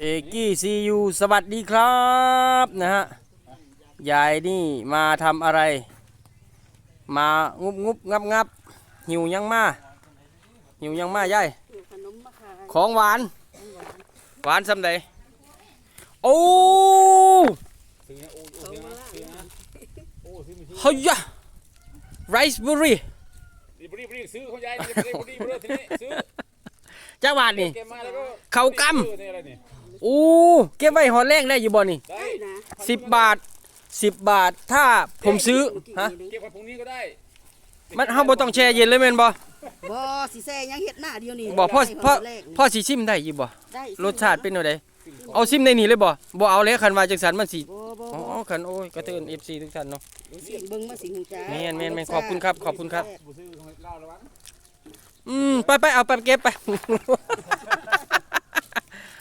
เอกี้ซียูสวัสดีครับนะฮะยายนี่มาทำอะไร มางุบงุบงับงับหิวยังมาหิวยังมายายขนมมะขามของหวาน หวานสำใดโอ้เขามาเฮ้ยยะไรซ์เบอร์รี่รีบรีบรีบซื้อของยายรีบรีบรีบรีบทีนี้ซื้อจ้าหวานนี่เก็บมาแล้วก็เขากซื้อนี่อะไรนี่ำ อู้เก็บไว้หอแรกได้อยู่บ่นี่ได้ได้นะสิบบาทสิบบาทถ้าผมซื้อฮะเก็บไว้พรุ่งนี้ก็ได้ มันเฮาบ่ต้องแช่เย็นเลยแม่นบ่บ่สิแซ่ยังเฮ็ดหน้าเดียวนี่บ่พ่อได้พ่อแรกนี่พ่อสิชิมได้อยู่บ่ได้รสชาติเป็นจังไดเอาซิมในนี่เลยบ่บ่เอาเลยคันว่าจังสันมันสิบ่บ่อ๋อบ่คันโอ้ยกระเตือน FC ทุกท่านเนาะสิเบิ่งมาสิหูจ้าแม่นแม่นแม่นขอบคุณครับขอบคุณครับผู้ซื้อของเหล้าแล้ววะอืมไปไปเอาไปเก็บไป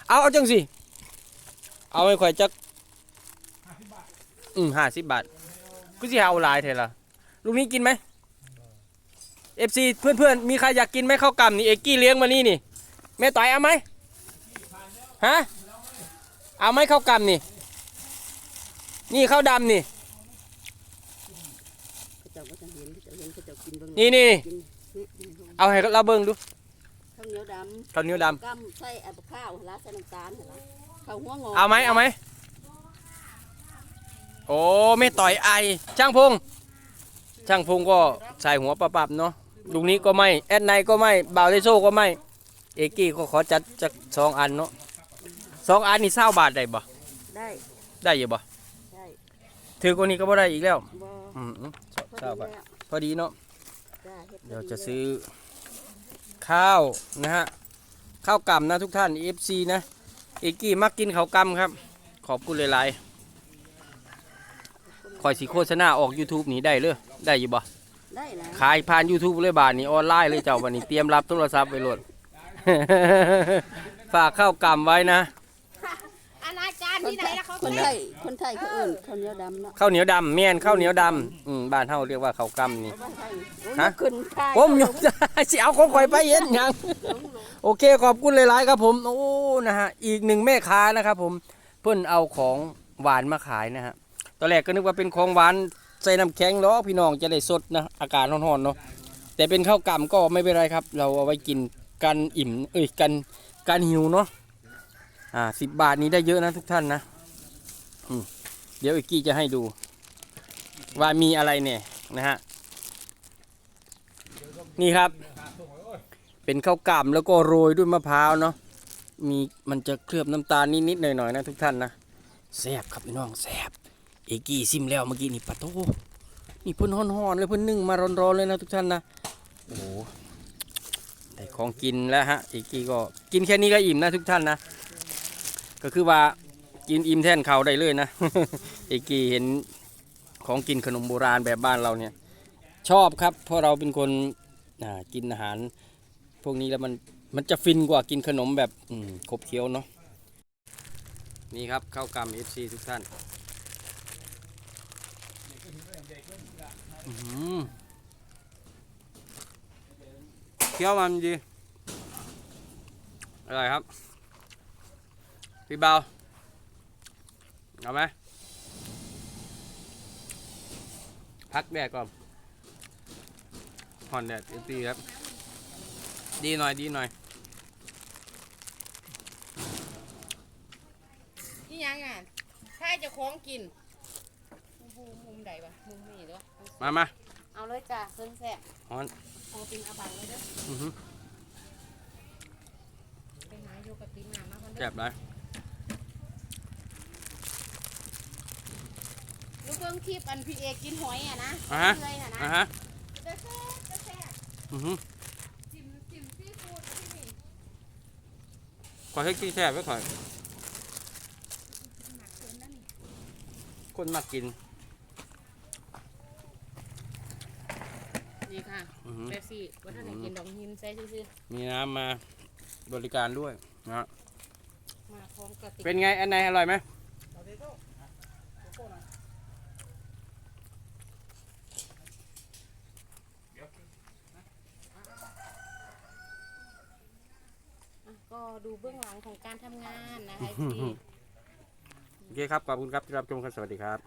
เอาเอาจังสิ เอาให้ข่อยจักอืม50บบาทกูสิเอาหลายแท้ล่ะลูกนี้กินไหม FC เพื่อนๆมีใครอยากกินไหมข้าวกล่ำนี่เอกกี้เลี้ยงมานี่นี่แม่ต่อยเอาไหมฮะเอาไหมข้าวกล่ำนี่ นี่ข้าวดำนี่นี่นี่กินนี่นี่เอาให้เราเบิ่งดู ข้าวเหนียวดำข้าวเหนียวดกำใส่อับข้าวละใส่น้ำตาลละข้าวหัวงอำเอาไหมเอาไหมโอ้ไม่ต่อยไอช่างพงช่างพงก็ใส่หัวปะปับเนาะลุงนี้ก็ไม่แอดไนก็ไม่บ่าวเลโซก็ไม่เอกี้ก็ขอจัดจักสองอันเนาะสองอันนี่เศร้าบาทได้บ่ได้ได้อยู่บ่ได้ถือกว่านี้ก็บ่ได้อีกแล้วบ่อืมพอเศร้าดีบาทแล้วพอดีเนาะจ้าฮ็พเดี๋ยวดีจะลซื้อ ข้าวนะฮะข้าวกล่ำนะทุกท่าน FC นะเอกกี้มักกินข้าวกล่ำครับ ขอบคุณหลายๆคอยสีโฆษณาออก YouTube นี้ได้เลยได้อยู่บ่ได้นะขายผ่าน YouTube เลยบาทนี้ออนไลน์เลยเจ้าวันนี้เตรียมรับโทรศัพท์ไปโหลดฝากข้าวกล่ำไว้นะ อนาจารย์ที่ไหนล่ะเขา คนไทยคนไทยเขาเอิ้นข้าวเหนียวดำเนาะข้าวเหนียวดำแม่นข้าวเหนียวดำอืมบ้านเฮาเรียกว่าข้าวกล่ำนี่เอาไว้ให้โอ้ยฮะ ขึ้นค่ายผมยกสิเอาของข่อยไปเห็นหยัง โอเคขอบคุณหลายๆครับผมโอ้นะฮะอีกหนึ่งแม่ค้านะครับผมเพิ่นเอาของหวานมาขายนะฮะตอนแรกก็นึกว่าเป็นของหวานใส่น้ำแข็งล้อพี่น้องจะได้สดนะอากาศร้อนๆเนาะแต่เป็นข้าวกล่ำก็ไม่เป็นไรครับ เราเอาไว้กินกันอิ่มเอ้ยกันกันหิวเนาะอ่าสิบบาทนี้ได้เยอะนะทุกท่านนะอืม เดี๋ยวอีกกี้จะให้ดู ว่ามีอะไรเนี่ยนะฮะ นี่ครับ เป็นข้าวกล่ำแล้วก็โรยด้วยมะพร้าวเนาะ มีมันจะเคลือบน้ำตาลนิดๆหน่อยๆนะทุกท่านนะแซ่บครับพี่น้องแซ่บเอกี้ซิมแล้วเมื่อกี้นี่ปะโตนี่เพิ่นฮ้อนๆเลยเพิ่นนึ่งมาร้อนๆเลยนะทุกท่านนะโอ้โหได้ของกินแล้วฮะเอกี้ก็กินแค่นี้ก็อิ่มนะทุกท่านนะก็คือว่า กินอิ่มแท่นเขาได้เลยนะเอกีเห็นของกินขนมโบราณแบบบ้านเราเนี่ย ชอบครับ เพราะเราเป็นคนอ่ากินอาหาร พวกนี้แล้วมันมันจะฟินกว่ากินขนมแบบขบเคี้ยวเนาะนี่ครับข้าวกรำ FC ทุกท่านเคี้ยวมันดีอร่อยครับ พี่เบา เอาไหมพักแดดก่อนผ่อนแดด FC ครับ ดีหน่อยดีหน่อยนี่ยังอะถ้าจะคล้องกินมุมมุมใดวะมุมนี้หรือวะมามาเอาเลยจ้ะเส้นแซ่บฮอนเอาเป็นอาบังเลยเด้ออือฮึไปหาอยู่กับตีนหนามาคนเด้แซ่อบเลย ลูก เบิ้งคลิปอันพี่เอกกินหอยอะนะอะฮะ เลยน่ะนะอะฮะจะแซ่บจะแซ่บอือฮึจิ้มจิ้มซีฟู้ดที่นี่ขอให้กินแซ่บไว้ก่อนหนักเกินนั่นนี่คนมากินนี่ค่ะอือฮึเบปซี่ว่าท่านไหนกินดองหินใส่ซื่อมีน้ำมาบริการด้วยนะฮะๆมาพร้อมกระติกเป็นไงอันไหนอร่อยไหม ก็ดูเบื้องหลังของการทำงานนะคะที่ โอเคครับ ขอบคุณครับที่รับชมกันสวัสดีครับ